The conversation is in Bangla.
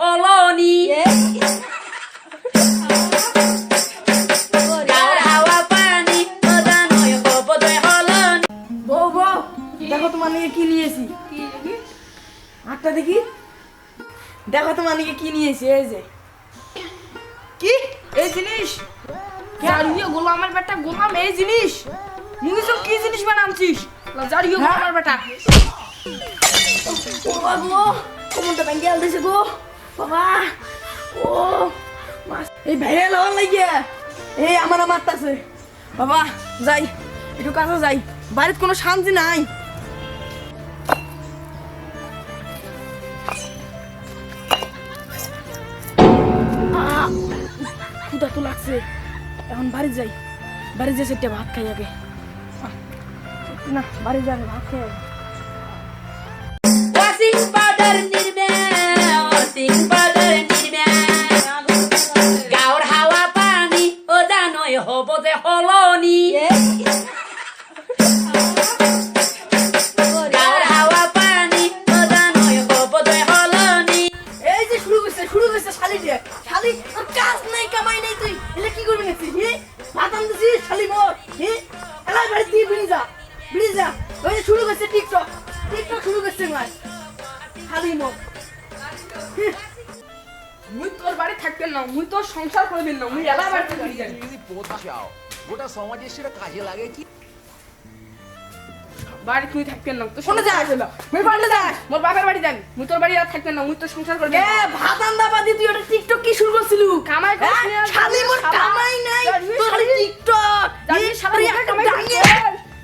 Oloni. দেখো তোমার নিয়ে কি নিয়েছি। আটটা দেখি। দেখো তোমার নিয়ে কি নিয়েছি এই যে। কি? এই জিনিস? জারিও গোলাম। এই জিনিস? কি জিনিস হ্যাঁ? ভেঙে গেল গো। বাবা এই আমার মারতাছে। বাবা, যাই, একটু কাছে যাই, বাড়িতে কোনো শান্তি নাই! ক্ষুধা তো লাগছে। এখন বাড়ি যাই, বাড়ি যেয়ে সেটা ভাত খাই আগে। না, বাড়ি যাবে ভাত খাই আগে। শুরু করছে টিকটক টিকটক শুরু করছে মাই শালি মোর মুই তোর বাড়ি থাকতেন না মুই তোর সংসার করবেন না মুই এলা বাড়িতে বাড়ি চাও। গোটা সমাজের সেটা কাজে লাগে কি? বাড়ি তুই থাকতেন না তো কোনে যাস? মুই পারলে যাস? মোর বাপের বাড়ি যাবি মুই তোর বাড়ি আর থাকতেন না মুই তোর সংসার করবেন এ ভাত আন্দা বাদি তুই ওটা টিকটক কি শুরু করছিলু? কামাই হ্যাঁ? না, শালি মোর কামাই নাই তোর টিকটক হে, শালা কামাই